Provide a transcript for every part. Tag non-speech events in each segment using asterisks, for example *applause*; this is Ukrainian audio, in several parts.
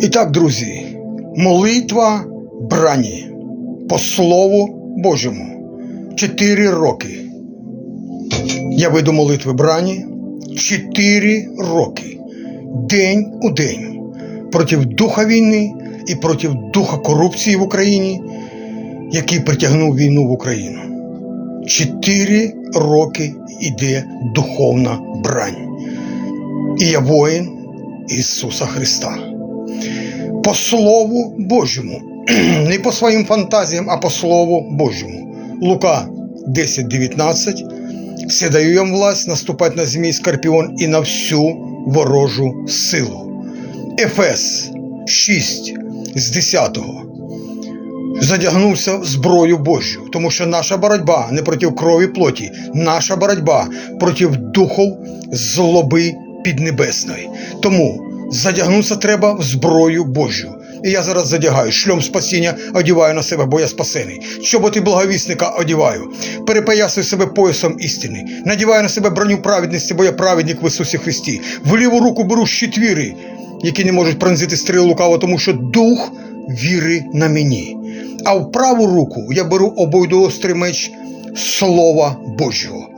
І так, друзі, молитва брані по Слову Божому. Чотири роки. Я веду молитви брані чотири роки, день у день, проти духа війни і проти духа корупції в Україні, який притягнув війну в Україну. Чотири роки іде духовна брань. І я воїн Ісуса Христа по Слову Божому, *clears throat* не по своїм фантазіям, а по Слову Божому. Лука 10.19. Все даю вам власть наступати на змій скорпіон і на всю ворожу силу. Ефес 6 з 10. Задягнувся в зброю Божу, тому що наша боротьба не проти крові плоті, наша боротьба проти духов злоби піднебесної. Тому задягнутися треба в зброю Божу. І я зараз задягаю шльом спасіння, одіваю на себе, бо я спасений. Чоботи благовісника одіваю, перепоясую себе поясом істини, надіваю на себе броню праведності, бо я праведник в Ісусі Христі. В ліву руку беру щитвіри, які не можуть пронзити стріли лукаво, тому що дух віри на мені. А в праву руку я беру обойдоострий меч Слова Божого.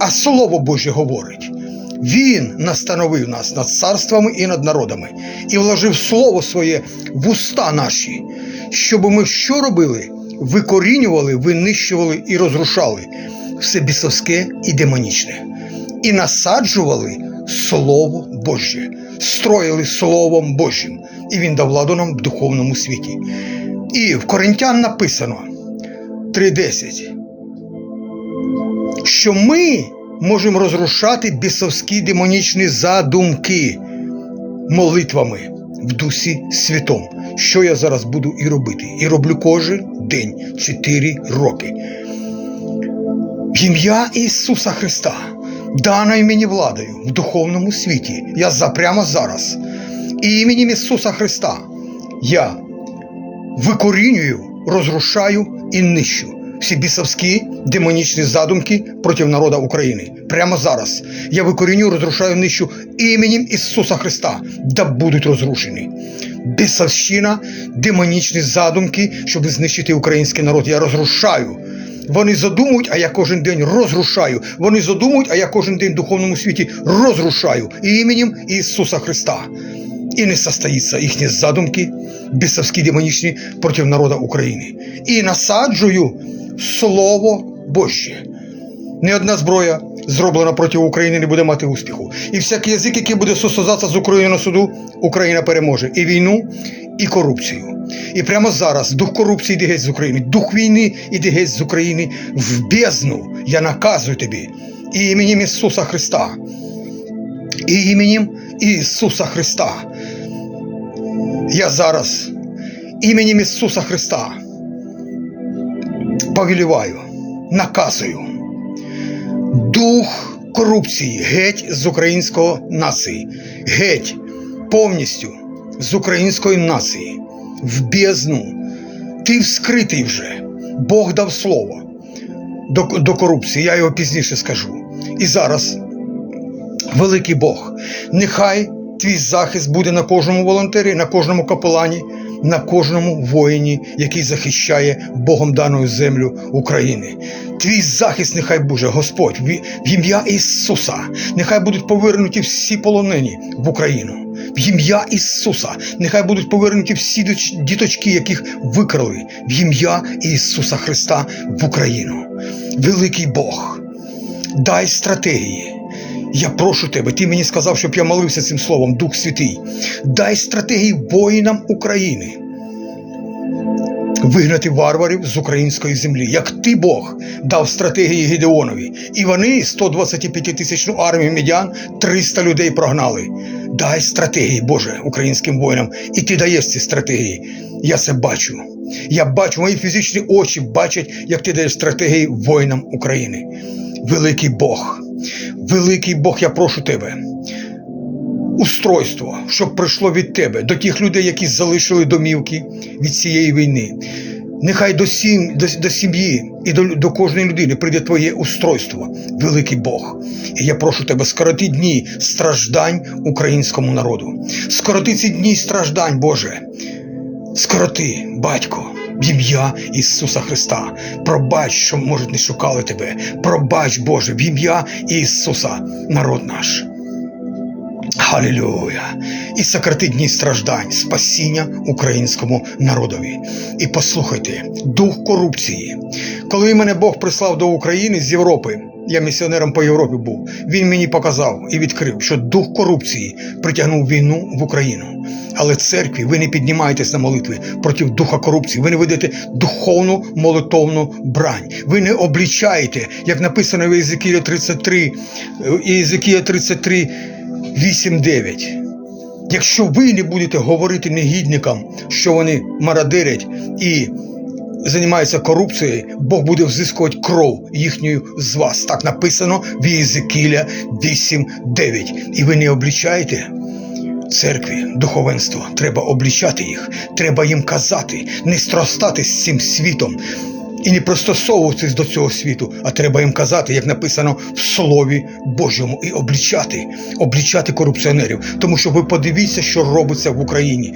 А Слово Боже говорить. Він настановив нас над царствами і над народами і вложив слово своє в уста наші, щоб ми що робили? Викорінювали, винищували і розрушали все бісовське і демонічне, і насаджували Слово Боже, строїли Словом Божим, і Він дав владу нам в духовному світі. І в Коринтян написано 3.10, що ми можемо розрушати бісовські демонічні задумки молитвами в Дусі Святом. Що я зараз буду і робити? І роблю кожен день 4 роки. В ім'я Ісуса Христа, даною мені владою в духовному світі, я за прямо зараз. І іменем Ісуса Христа я викорінюю, розрушаю і нищу всі бісовські демонічні задумки проти народу України. Прямо зараз я викоріню, розрушаю, нищу іменем Ісуса Христа, да будуть розрушені. Бісовщина, демонічні задумки, щоб знищити український народ. Я розрушаю. Вони задумують, а я кожен день розрушаю. Вони задумують, а я кожен день в духовному світі розрушаю іменем Ісуса Христа. І не состоїться їхні задумки, бісовські демонічні проти народу України. І насаджую Слово Боже. Ні одна зброя, зроблена проти України, не буде мати успіху. І всякий язик, який буде состязатися з Україною на суду, Україна переможе і війну, і корупцію. І прямо зараз дух корупції йде геть з України, дух війни йде геть з України в бездну. Я наказую тобі і іменем Ісуса Христа. І іменем Ісуса Христа. Я зараз іменем Ісуса Христа повеліваю, наказую дух корупції геть з української нації, геть повністю з української нації, в бездну. Ти вскритий вже. Бог дав слово до, до корупції, я його пізніше скажу. І зараз, великий Бог, нехай твій захист буде на кожному волонтері, на кожному капелані, на кожному воїні, який захищає Богом дану землю України. Твій захист нехай буде, Господь, в ім'я Ісуса. Нехай будуть повернуті всі полонені в Україну. В ім'я Ісуса, нехай будуть повернуті всі діточки, яких викрали, в ім'я Ісуса Христа в Україну. Великий Бог, дай стратегії. Я прошу тебе, ти мені сказав, щоб я молився цим словом, Дух Святий. Дай стратегії воїнам України. Вигнати варварів з української землі, як ти Бог дав стратегії Гідеонові, і вони 125 тисячну армію медян, 300 людей прогнали. Дай стратегії, Боже, українським воїнам, і ти даєш ці стратегії. Я це бачу. Я бачу, мої фізичні очі бачать, як ти даєш стратегії воїнам України. Великий Бог, великий Бог, я прошу тебе. Устройство, щоб прийшло від тебе до тих людей, які залишили домівки від цієї війни. Нехай до, сім, до, до сім'ї і до, до кожної людини прийде твоє устройство, великий Бог. І я прошу тебе, скороти дні страждань українському народу. Скороти ці дні страждань, Боже. Скороти, батько, в ім'я Ісуса Христа. Пробач, що, може, не шукали тебе. Пробач, Боже, в ім'я Ісуса, народ наш. Халілюя! І сократи дні страждань, спасіння українському народові. І послухайте, дух корупції. Коли мене Бог прислав до України з Європи, я місіонером по Європі був, він мені показав і відкрив, що дух корупції притягнув війну в Україну. Але церкві ви не піднімаєтесь на молитви проти духа корупції. Ви не ведете духовну молитовну брань. Ви не облічаєте, як написано в Єзекія 33, е, Єзекія 33, 8, 9. Якщо ви не будете говорити негідникам, що вони марадерять і займаються корупцією, Бог буде взискувати кров їхню з вас. Так написано в Єзекіля 8, 9. І ви не облічаєте церкві, духовенство. Треба облічати їх, треба їм казати, не стростати з цим світом. І не пристосовуватись до цього світу, а треба їм казати, як написано в Слові Божому, і облічати, облічати корупціонерів. Тому що ви подивіться, що робиться в Україні.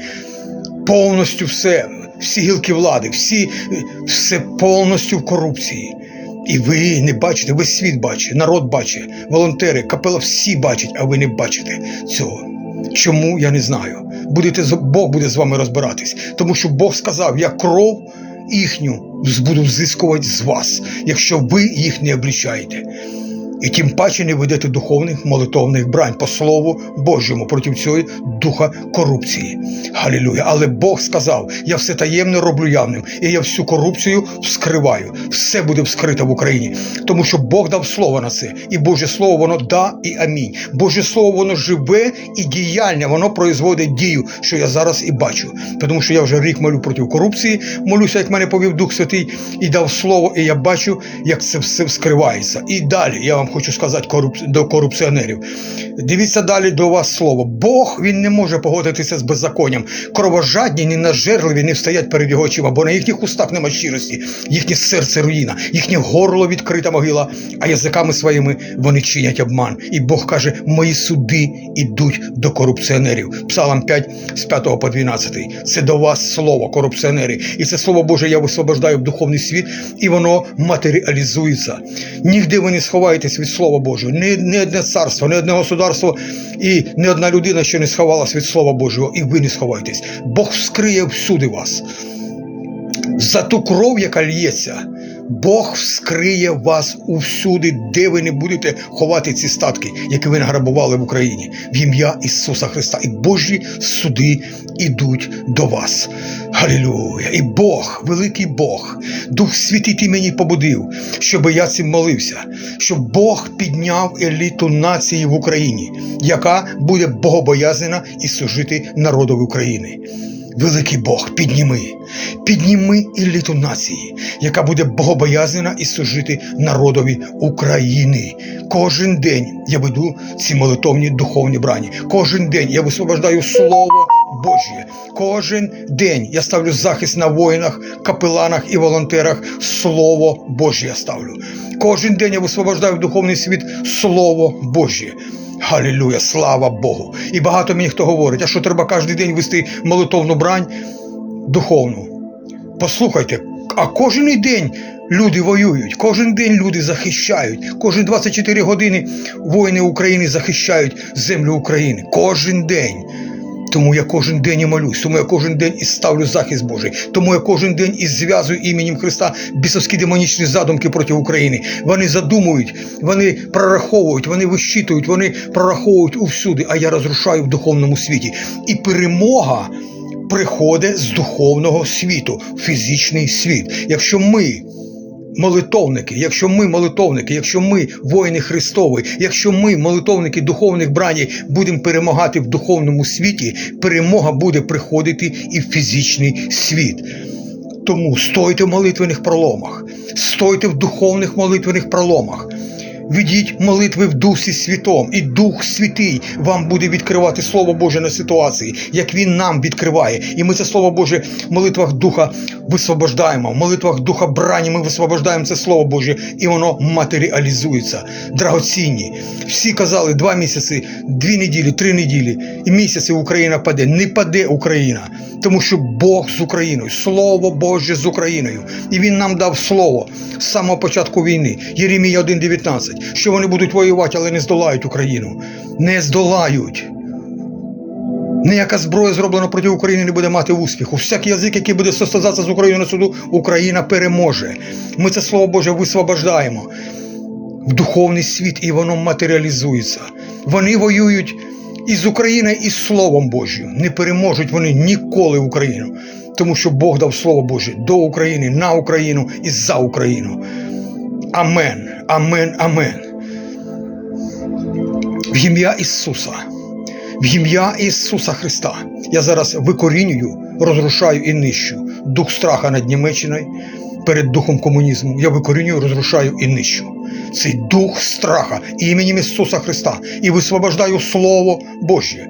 Повністю все, всі гілки влади, всі, все повністю в корупції. І ви не бачите, весь світ бачить, народ бачить, волонтери, капела всі бачать, а ви не бачите цього. Чому я не знаю. Будете Бог буде з вами розбиратись, тому що Бог сказав: я кров їхню буду взискувати з вас, якщо ви їх не облічаєте. І тим паче не ведете духовних молитовних брань по Слову Божому проти цього духа корупції. Галілуя. Але Бог сказав: я все таємне роблю явним, і я всю корупцію вскриваю. Все буде вскрито в Україні. Тому що Бог дав слово на це. І Боже Слово, воно да і амінь. Боже Слово, воно живе і діяльне, воно производить дію, що я зараз і бачу. Тому що я вже рік молю проти корупції, молюся, як мене повів Дух Святий, і дав слово, і я бачу, як це все вскривається. І далі я вам хочу сказати до корупціонерів. Дивіться далі до вас слово. Бог він не може погодитися з беззаконням. Кровожадні, ненажерливі не встоять перед його очима, бо на їхніх устах нема щирості, їхнє серце руїна, їхнє горло відкрита могила, а язиками своїми вони чинять обман. І Бог каже: мої суди ідуть до корупціонерів. Псалом 5 з 5 по 12. Це до вас слово, корупціонери. І це слово Боже я висвобождаю в духовний світ, і воно матеріалізується. Нігде ви не сховаєтесь від Слова Божого. Ні, ні одне царство, ні одне государство і ні одна людина, що не сховалась від Слова Божого, і ви не сховаєтесь. Бог вскриє всюди вас. За ту кров, яка лється, Бог вскриє вас усюди, де ви не будете ховати ці статки, які ви награбували в Україні, в ім'я Ісуса Христа. І Божі суди ідуть до вас. Галілуя! І Бог, великий Бог, Дух Святий ти мені побудив, щоб я цим молився, щоб Бог підняв еліту нації в Україні, яка буде богобоязнена і служити народові України. Великий Бог, підніми, підніми еліту нації, яка буде богобоязнена і служити народові України. Кожен день я веду ці молитовні духовні брані. Кожен день я висвобождаю Слово Божє. Кожен день я ставлю захист на воїнах, капеланах і волонтерах. Слово Божє я ставлю. Кожен день я висвобождаю в духовний світ Слово Божє. Галілюя, слава Богу! І багато мені хто говорить, а що треба кожен день вести молитовну брань духовну. Послухайте, а кожен день люди воюють, кожен день люди захищають, кожні 24 години воїни України захищають землю України. Кожен день. Тому я кожен день і молюсь, тому я кожен день і ставлю захист Божий, тому я кожен день і зв'язую іменем Христа бісовські демонічні задумки проти України. Вони задумують, вони прораховують, вони вищитують, вони прораховують усюди, а я розрушаю в духовному світі. І перемога приходить з духовного світу, фізичний світ. Якщо ми молитовники, якщо ми молитовники, якщо ми воїни Христові, якщо ми молитовники духовних браній будемо перемагати в духовному світі, перемога буде приходити і в фізичний світ. Тому стойте в молитвених проломах, стойте в духовних молитвених проломах. Ведіть молитви в Дусі Святом, і Дух Святий вам буде відкривати Слово Боже на ситуації, як Він нам відкриває. І ми це Слово Боже в молитвах Духа висвобождаємо. В молитвах Духа брані ми висвобождаємо це Слово Боже, і воно матеріалізується. Драгоцінні. Всі казали два місяці, дві неділі, три неділі, і місяці Україна паде. Не паде Україна, тому що Бог з Україною, Слово Боже з Україною. І Він нам дав слово з самого початку війни. Єремія 1,19, що вони будуть воювати, але не здолають Україну. Не здолають. Ніяка зброя зроблена проти України не буде мати успіху. Всякий язик, який буде состязатися з Україною на суду, Україна переможе. Ми це слово Боже висвобождаємо в духовний світ, і воно матеріалізується. Вони воюють із Україною і з Словом Божим. Не переможуть вони ніколи Україну, тому що Бог дав Слово Боже до України, на Україну і за Україну. Амен, амен, амен. В ім'я Ісуса, в ім'я Ісуса Христа. Я зараз викорінюю, розрушаю і нищу дух страха над Німеччиною перед духом комунізму. Я викорінюю, розрушаю і нищу. Цей дух страха іменем Ісуса Христа і висвобождаю Слово Боже.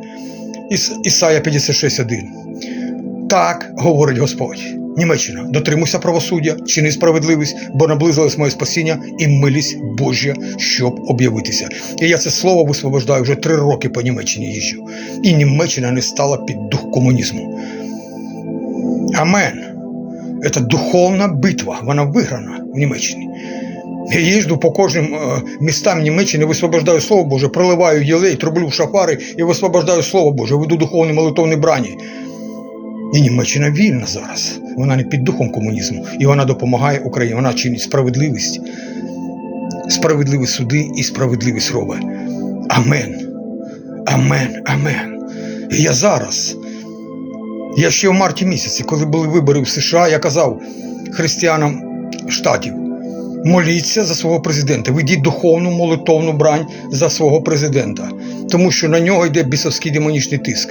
Іс, Ісая 56.1. Так говорить Господь. Німеччина, дотримуйся правосуддя, чини справедливість, бо наблизилось моє спасіння і милість Божа, щоб об'явитися. І я це слово висвобождаю вже три роки по Німеччині їжджу. І Німеччина не стала під дух комунізму. Амен. Це духовна битва, вона виграна в Німеччині. Я їжджу по кожним е, містам Німеччини, висвобождаю Слово Боже, проливаю єлей, трублю шафари і висвобождаю Слово Боже, веду духовні молитовні брані. І Німеччина вільна зараз. Вона не під духом комунізму. І вона допомагає Україні. Вона чинить справедливість, справедливі суди і справедливість робить. Амен. Амен. Амен. І я зараз. Я ще в марті місяці, коли були вибори в США, я казав християнам штатів: моліться за свого президента, ведіть духовну молитовну брань за свого президента, тому що на нього йде бісовський демонічний тиск.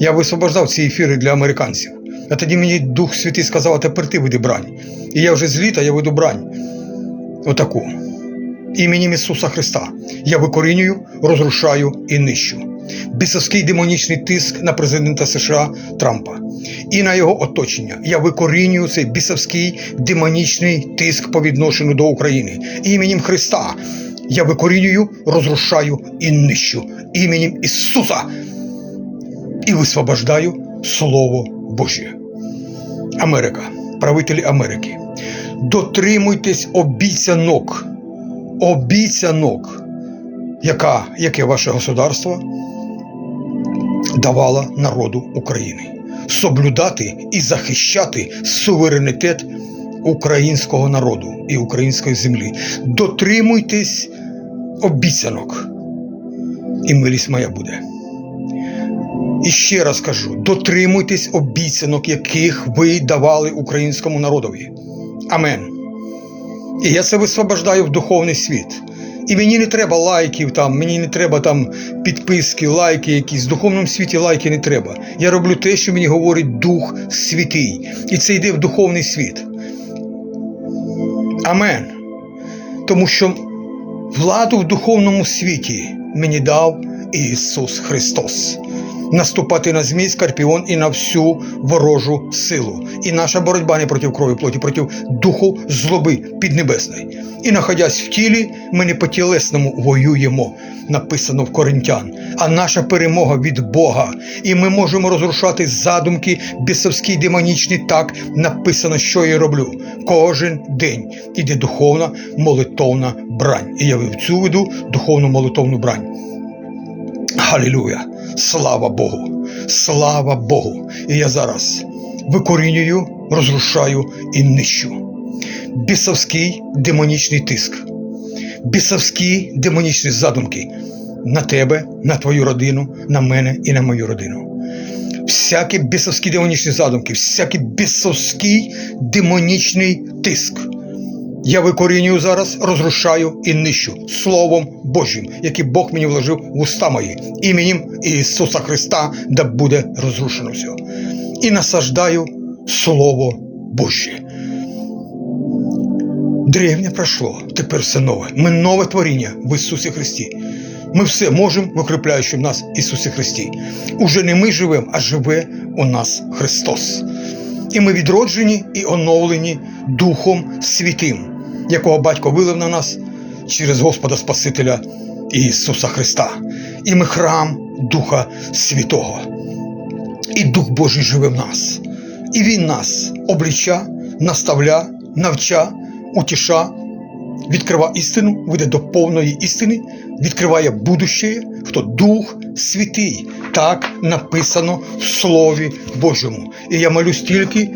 Я висвобождав ці ефіри для американців. А тоді мені Дух Святий сказав, а тепер ти веди брань. І я вже з літа я веду брань. Отаку. Іменем Ісуса Христа. Я викорінюю, розрушаю і нищу. Бісовський демонічний тиск на президента США Трампа і на його оточення. Я викорінюю цей бісовський демонічний тиск по відношенню до України. Іменем Христа. Я викорінюю, розрушаю і нищу. Іменем Ісуса і висвобождаю Слово Боже. Америка, правителі Америки, дотримуйтесь обіцянок, обіцянок, яка, яке ваше государство давало народу України. Соблюдати і захищати суверенітет українського народу і української землі. Дотримуйтесь обіцянок, і милість моя буде. І ще раз кажу: дотримуйтесь обіцянок, яких ви давали українському народові. Амен. І я це висвобождаю в духовний світ. І мені не треба лайків, там, мені не треба там підписки, лайки якісь. В духовному світі лайки не треба. Я роблю те, що мені говорить Дух Святий. І це йде в духовний світ. Амен. Тому що владу в духовному світі мені дав Ісус Христос наступати на змій, скорпіон і на всю ворожу силу. І наша боротьба не проти крові плоті, проти духу злоби піднебесної. І, находясь в тілі, ми не по тілесному воюємо, написано в Коринтян. А наша перемога від Бога. І ми можемо розрушати задумки бісовські демонічні. Так написано, що я роблю. Кожен день іде духовна молитовна брань. І я в цю веду духовну молитовну брань. Халілуя! Слава Богу! Слава Богу! І я зараз викорінюю, розрушаю і нищу. Бісовський демонічний тиск, бісовські демонічні задумки на тебе, на твою родину, на мене і на мою родину. Всякі бісовські демонічні задумки, всякий бісовський демонічний тиск. Я викорінюю зараз, розрушаю і нищу Словом Божим, яке Бог мені вложив в уста мої, іменем Ісуса Христа, да буде розрушено все. І насаждаю Слово Боже. Древнє пройшло, тепер все нове. Ми нове творіння в Ісусі Христі. Ми все можемо, викріпляючи в нас Ісусі Христі. Уже не ми живемо, а живе у нас Христос. І ми відроджені і оновлені Духом Святим, якого Батько вилив на нас через Господа Спасителя Ісуса Христа. І ми храм Духа Святого. І Дух Божий живе в нас. І Він нас обліча, наставля, навча, утіша, відкрива істину, веде до повної істини, відкриває будуще, хто Дух Святий. Так написано в Слові Божому. І я молюсь тільки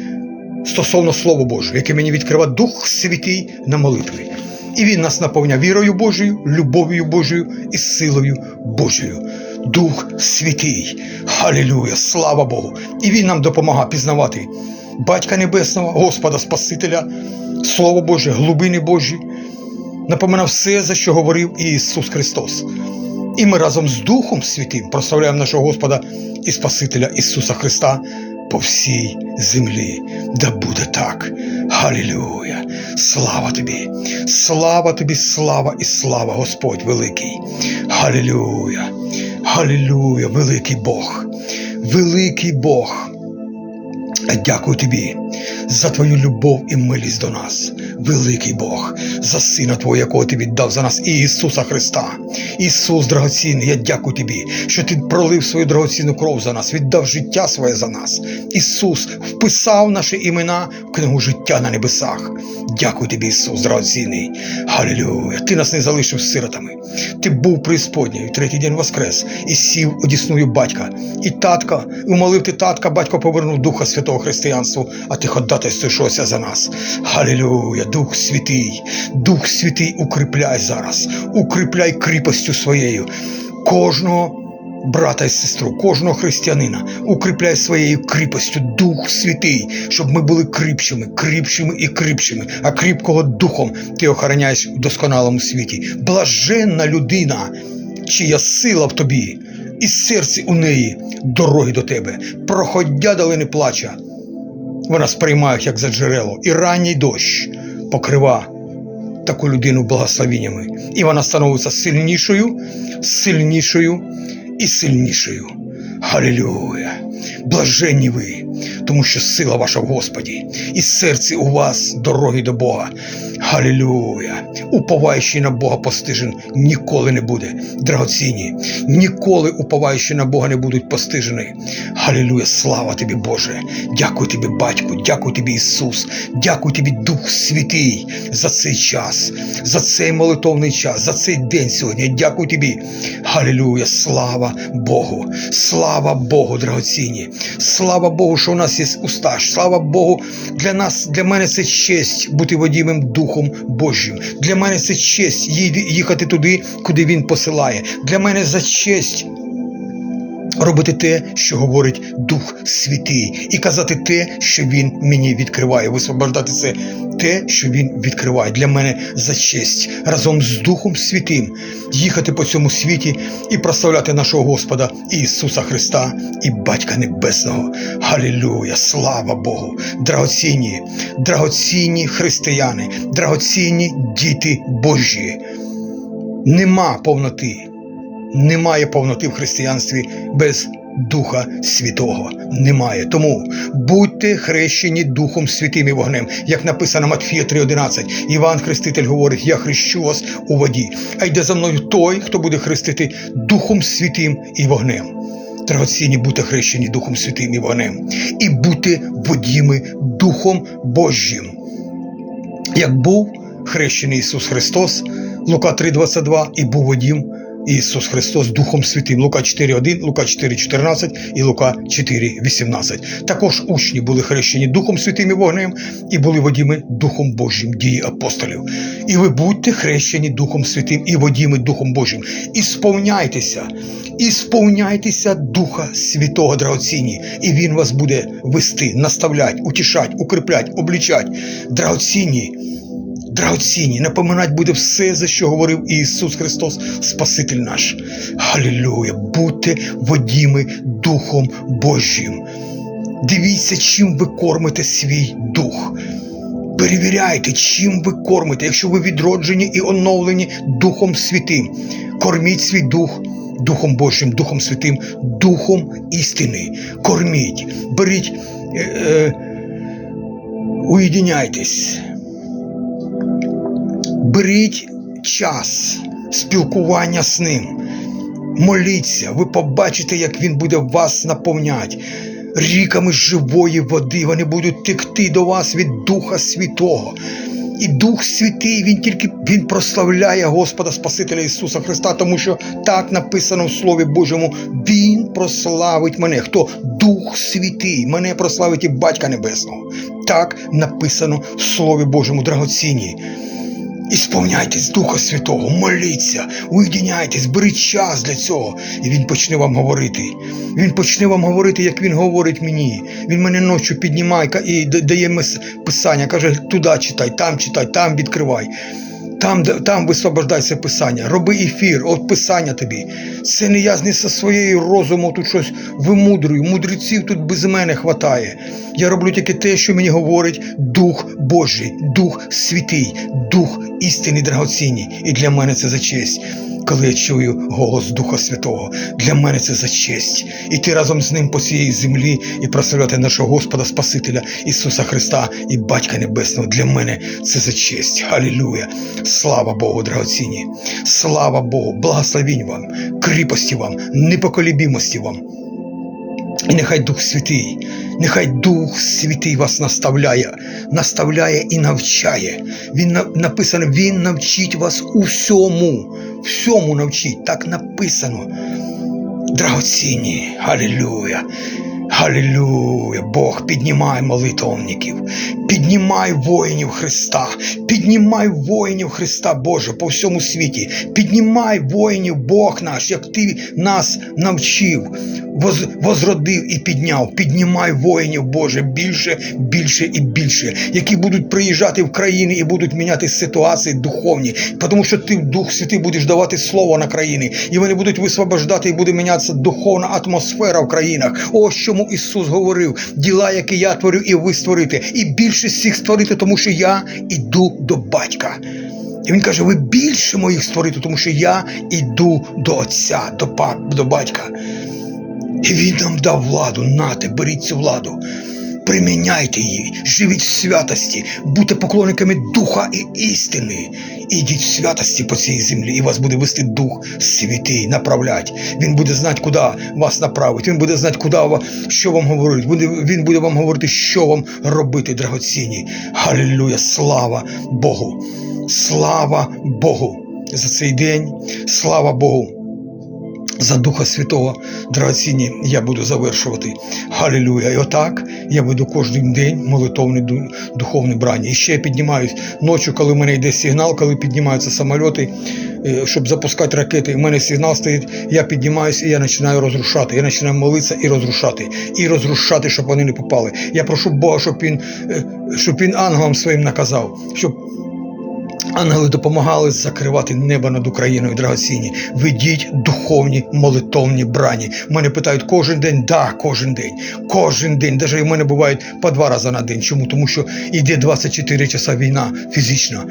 стосовно Слова Божого, яке мені відкриває Дух Святий на молитві. І він нас наповня вірою Божою, любов'ю Божою і силою Божою. Дух Святий. Халілюя! Слава Богу! І Він нам допомагає пізнавати Батька Небесного, Господа Спасителя, Слово Боже, глибини Божі. Напоминав все, за що говорив Ісус Христос. І ми разом з Духом Святим прославляємо нашого Господа і Спасителя Ісуса Христа по всій землі. Да буде так. Халілюя! Слава тобі! Слава тобі, слава і слава Господь великий! Халілюя! Халілюя, великий Бог! Великий Бог! Дякую тобі за твою любов і милість до нас, великий Бог, за Сина Твого, якого ти віддав за нас, і Ісуса Христа. Ісус драгоцінний, я дякую тобі, що ти пролив свою драгоцінну кров за нас, віддав життя своє за нас. Ісус вписав наші імена в книгу життя на небесах. Дякую тобі, Ісус, драгоцінний. Халілюя! Ти нас не залишив сиротами. Ти був преісподній, в третій день воскрес і сів одісною батька. І татка, умолив ти татка, батько повернув Духа Святого Християнству, а ти ходатайствуєшся за нас. Халілюя, Дух Святий, Дух Святий, укріпляй зараз, укріпляй кріпостю своєю. Кожного брата і сестру, кожного християнина, укріпляй своєю кріпостю Дух Святий, щоб ми були кріпшими, кріпшими і кріпшими, а кріпкого духом ти охороняєш в досконалому світі. Блаженна людина, чия сила в тобі, і серце у неї дороги до тебе, проходя долини плача. Вона сприймає, як за джерело, і ранній дощ покрива таку людину благословіннями. І вона становиться сильнішою, сильнішою і сильнішою. Галілюя! Блаженні ви, тому що сила ваша в Господі, і серце у вас дороги до Бога. Халілюя! Уповаючий на Бога постижен ніколи не буде. Драгоцінні, ніколи уповаючи на Бога не будуть постижені. Халілюя! Слава тобі, Боже! Дякую тобі, Батьку, дякую тобі, Ісус, дякую тобі, Дух Святий, за цей час, за цей молитовний час, за цей день сьогодні. Дякую тобі. Халілюя! Слава Богу! Слава Богу, драгоцінні! Слава Богу, що у нас є устаж. Слава Богу, для нас, для мене це честь бути водімим Духом Божим. Для мене це честь їхати туди, куди Він посилає. Для мене за честь. Робити те, що говорить Дух Святий, і казати те, що він мені відкриває, висвобождати це те, що він відкриває для мене за честь разом з Духом Святим їхати по цьому світі і прославляти нашого Господа Ісуса Христа і Батька Небесного. Галілюя! Слава Богу! Драгоцінні, драгоцінні християни, драгоцінні діти Божі. Нема повноти. Немає повноти в християнстві без Духа Святого. Немає. Тому будьте хрещені Духом Святим і вогнем, як написано Матфія 3:11. Іван Хреститель говорить: Я хрещу вас у воді, а йде за мною той, хто буде хрестити Духом Святим і вогнем. Драгоцінні бути хрещені Духом Святим і вогнем, і бути водіми Духом Божим. Як був хрещений Ісус Христос, Лука 3,22, і був водім Ісус Христос Духом Святим. Лука 4.1, Лука 4.14 і Лука 4.18. Також учні були хрещені Духом Святим і вогнем і були водіми Духом Божим дії апостолів. І ви будьте хрещені Духом Святим і водіми Духом Божим. І сповняйтеся, і сповняйтеся Духа Святого драгоцінні, і Він вас буде вести, наставлять, утішать, укріплять, облічать. Драгоцінні. Драгоцінні, напоминать буде все, за що говорив Ісус Христос, Спаситель наш. Халілюя! Будьте водіми Духом Божим. Дивіться, чим ви кормите свій дух. Перевіряйте, чим ви кормите, якщо ви відроджені і оновлені Духом Святим. Корміть свій дух Духом Божим, Духом Святим, Духом істини. Корміть, беріть, е, е, уєдиняйтесь. Беріть час спілкування з ним. Моліться, ви побачите, як він буде вас наповняти. Ріками живої води вони будуть текти до вас від Духа Святого. І Дух Святий, він тільки він прославляє Господа Спасителя Ісуса Христа, тому що так написано в Слові Божому: Він прославить мене. Хто? Дух Святий, мене прославить і Батька Небесного. Так написано в Слові Божому, драгоцінні. І сповняйтесь Духа Святого, моліться, уєдиняйтесь, беріть час для цього. І він почне вам говорити. Він почне вам говорити, як він говорить мені. Він мене ночі піднімає і дає писання, каже, туди читай, там читай, там відкривай. Там, де- там висвобождайся писання, роби ефір, от писання тобі. Це не я не своєю розуму тут щось вимудрюю. Мудреців тут без мене хватає. Я роблю тільки те, що мені говорить Дух Божий, Дух Святий, Дух істини драгоцінний. І для мене це за честь. Коли я чую голос Духа Святого, для мене це за честь. Іти разом з ним по цій землі і прославляти нашого Господа Спасителя Ісуса Христа і Батька Небесного. Для мене це за честь. Халілюя! Слава Богу, драгоцінні! Слава Богу! Благословінь вам, кріпості вам, непоколібімості вам. І нехай Дух Святий, нехай Дух Святий вас наставляє, наставляє і навчає. Він на- написано, Він навчить вас усьому, всьому навчить. Так написано. Драгоцінні, Галілюя, Галілюя, Бог, піднімай молитовників, піднімай воїнів Христа, піднімай воїнів Христа Боже по всьому світі, піднімай воїнів Бог наш, як Ти нас навчив, воз, возродив і підняв. Піднімай воїнів Боже більше, більше і більше, які будуть приїжджати в країни і будуть міняти ситуації духовні, тому що ти, Дух Святий, будеш давати слово на країни, і вони будуть висвобождати, і буде мінятися духовна атмосфера в країнах. Ось чому Ісус говорив: діла, які я творю, і ви створите, і більше всіх створити, тому що я іду до батька. І він каже: ви більше моїх створите, тому що я іду до Отця, до, пап, до батька. Він нам дав владу, нате, беріть цю владу. Приміняйте її, живіть в святості, будьте поклонниками духа і істини. Ідіть в святості по цій землі, і вас буде вести Дух Святий, направлять. Він буде знати, куди вас направить. Він буде знати, куди ва- що вам говорить. Він буде вам говорити, що вам робити, драгоцінні. Галілюя! Слава Богу! Слава Богу! За цей день, слава Богу! За Духа Святого, драгоцінні, я буду завершувати. Галілюя. І отак я веду кожен день молитовне духовне брання. І ще я піднімаюсь ночі, коли в мене йде сигнал, коли піднімаються самольоти, е, щоб запускати ракети. У мене сигнал стоїть, я піднімаюсь і я починаю розрушати. Я починаю молитися і розрушати. І розрушати, щоб вони не попали. Я прошу Бога, щоб він, е, щоб він ангелам своїм наказав, щоб Ангели допомагали закривати небо над Україною драгоцінні. Ведіть духовні молитовні брані. Мене питають кожен день, да, кожен день, кожен день. Даже в мене бувають по два рази на день. Чому? Тому що йде 24 часа війна фізична.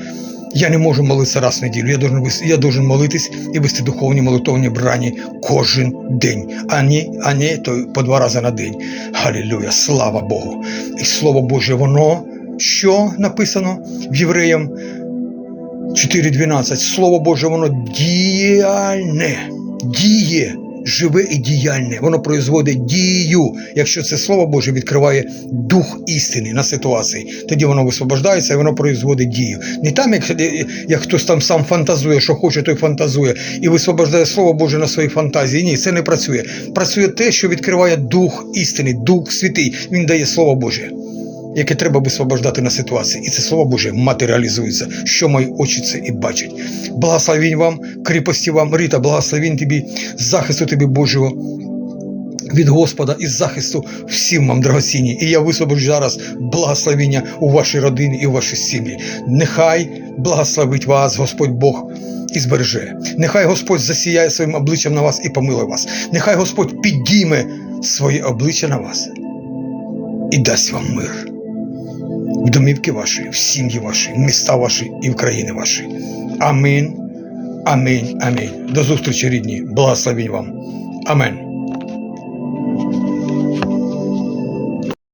Я не можу молитися раз в неділю. Я должен, я должен молитись і вести духовні молитовні брані кожен день, а не, а не то по два рази на день. Галілюя, слава Богу. І слово Боже, воно що написано в євреям 4.12. Слово Боже, воно діяльне, діє, живе і діяльне. Воно производить дію. Якщо це Слово Боже відкриває дух істини на ситуації, тоді воно висвобождається і воно производить дію. Не там, як, як хтось там сам фантазує, що хоче, той фантазує, і висвобождає Слово Боже на свої фантазії. Ні, це не працює. Працює те, що відкриває дух істини, дух святий. Він дає Слово Боже яке треба висвобождати на ситуації. І це слово Боже матеріалізується, що мої очі це і бачать. Благословінь вам, кріпості вам, Рита, благословінь тобі, захисту тобі Божого. Від Господа і захисту всім вам драгоцінні. І я висвободжу зараз благословіння у вашій родині і у вашій сім'ї. Нехай благословить вас Господь Бог і збереже. Нехай Господь засіяє своїм обличчям на вас і помилує вас. Нехай Господь підійме своє обличчя на вас і дасть вам мир. В домівки ваші, в сім'ї ваші, в міста ваші і в країни ваші. Амінь. Амінь. Амінь. До зустрічі, рідні. Благословінь вам. Амен.